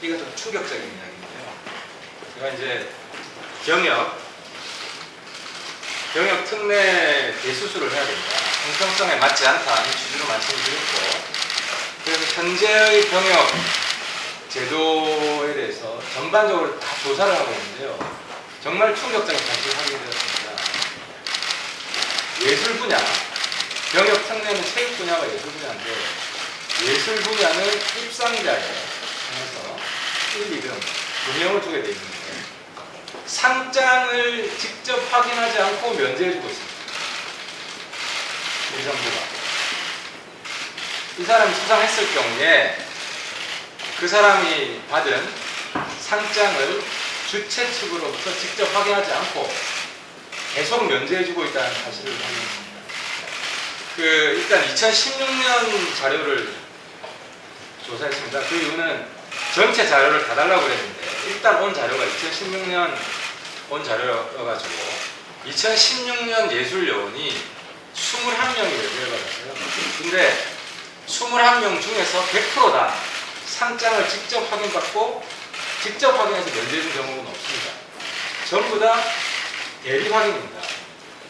이거 좀 충격적인 이야기인데요. 제가 이제 경역, 경역 특례 대수술을 해야 된다. 형평성에 맞지 않다는 취지로 말씀드렸고, 그래서 현재의 병역 제도에 대해서 전반적으로 다 조사를 하고 있는데요. 정말 충격적인 사실을 확인이 되었습니다. 분야, 병역 특례는 체육 분야가 예술 분야인데, 예술 분야는 입상자에 한해서 1, 2등 두 명을 두게 되어 있는데 상장을 직접 확인하지 않고 면제해주고 있습니다. 이 정부가. 이 사람이 수상했을 경우에 그 사람이 받은 상장을 주최 측으로부터 직접 확인하지 않고 계속 면제해주고 있다는 사실을 확인했습니다. 그 일단 2016년 자료를 조사했습니다. 그 이유는 전체 자료를 다 달라고 그랬는데 일단 온 자료가 2016년 온 자료여가지고 2016년 예술요원이 21명이 면제를 받았어요. 근데 21명 중에서 100%다 상장을 직접 확인받고 직접 확인해서 면제해준 경우는 없습니다. 전부 다 대리 확인입니다.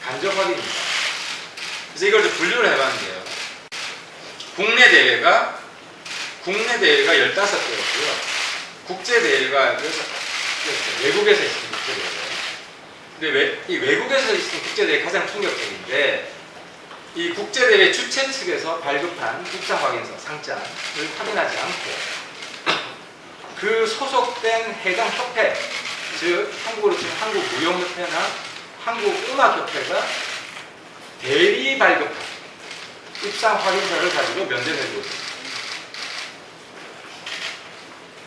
간접 확인입니다. 그래서 이걸 좀 분류를 해봤는데요. 국내 대회가 국내 대회가 15개였고요. 국제 대회가 그래서 외국에서 있는 국제 대회. 근데 외, 이 외국에서 있는 국제 대회 가장 충격적인데 이 국제 대회 주최 측에서 발급한 국상 확인서 상장을 확인하지 않고 그 소속된 해당 협회 즉 한국으로 치면 한국 무용협회나 한국 음악협회가 대리 발급한 입상 확인서를 가지고 면제를 해주고 있습니다.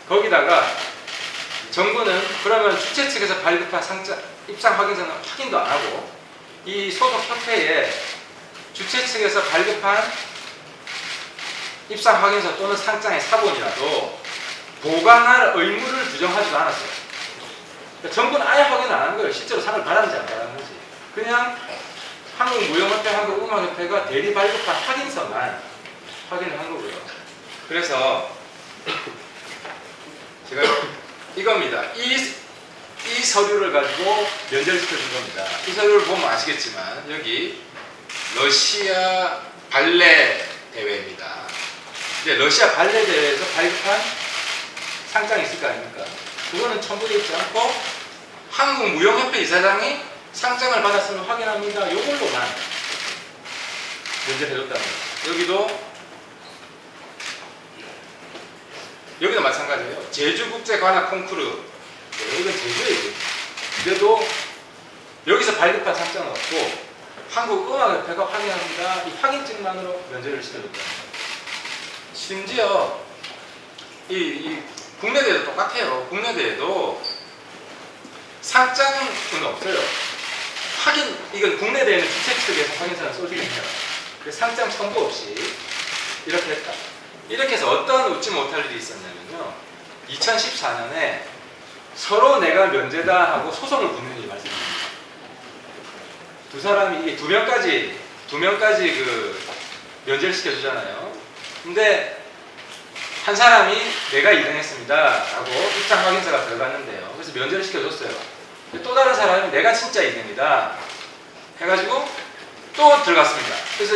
거기다가 정부는 그러면 주최 측에서 발급한 상장, 입상 확인서는 확인도 안 하고 이 소속 협회에 주최 측에서 발급한 입상 확인서 또는 상장의 사본이라도 보관할 의무를 규정하지도 않았어요. 그러니까 정부는 아예 확인을 안 하는 거예요. 실제로 상을 받았는지 안 받았는지. 그냥 한국무용협회, 한국음악협회가 대리 발급한 확인서만 확인을 한 거고요. 그래서 제가 이겁니다. 이, 이 서류를 가지고 면제를 시켜 준 겁니다. 이 서류를 보면 아시겠지만 여기 러시아 발레 대회입니다. 근데 러시아 발레 대회에서 발급한 상장이 있을 거 아닙니까? 그거는 첨부되어 있지 않고 한국무용협회 이사장이 상장을 받았으면 확인합니다. 이걸로만 면제를 해줬다는 거예요. 여기도 여기도 마찬가지예요. 제주국제관악 콩쿠르 네, 이건 제주예요. 그래도 여기서 발급한 상장은 없고 한국음악협회가 확인합니다. 이 확인증만으로 면제를 시켜줬다. 심지어 이, 이 국내 대회도 똑같아요. 국내 대회도 상장은 없어요. 확인 이건 국내 대회는 주최 측에서 확인서를 써주긴 해요. 그래서 상장 첨부 없이 이렇게 했다. 이렇게 해서 어떤 웃지 못할 일이 있었냐면요. 2014년에 서로 내가 면제다 하고 소송을 붙는 일이 발생합니다. 두 사람이 이게 두 명까지 두 명까지 그 면제를 시켜주잖아요. 근데 한 사람이 내가 2등했습니다 라고 입장 확인서가 들어갔는데요. 그래서 면제를 시켜줬어요. 또 다른 사람이 내가 진짜 2등이다 해가지고 또 들어갔습니다. 그래서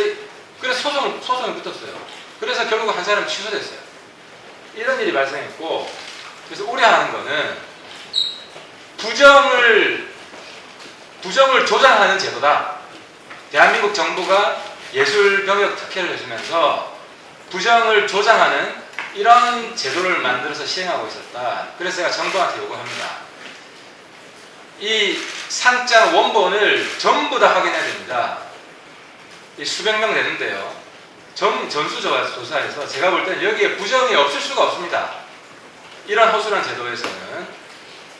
그래서 소송 소송이 붙었어요. 그래서 결국 한 사람 취소됐어요. 이런 일이 발생했고 그래서 우려하는 거는 부정을 부정을 조장하는 제도다. 대한민국 정부가 예술 병역 특혜를 해주면서 부정을 조장하는 이런 제도를 만들어서 시행하고 있었다. 그래서 제가 정부한테 요구합니다. 이 상장 원본을 전부 다 확인해야 됩니다. 이 수백 명 되는데요. 전, 전수조사에서 제가 볼 때는 여기에 부정이 없을 수가 없습니다. 이런 허술한 제도에서는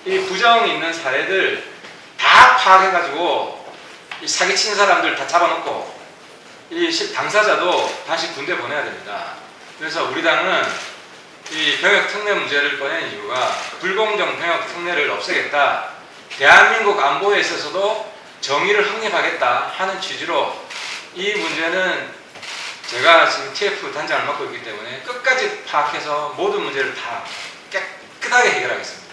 이 부정 있는 사례들 다 파악해가지고 이 사기친 사람들 다 잡아놓고 이 시- 당사자도 다시 군대 보내야 됩니다. 그래서 우리 당은 이 병역 특례 문제를 꺼낸 이유가 불공정 병역 특례를 없애겠다. 대한민국 안보에 있어서도 정의를 확립하겠다 하는 취지로 이 문제는 제가 지금 TF 단장을 맡고 있기 때문에 끝까지 파악해서 모든 문제를 다 깨끗하게 해결하겠습니다.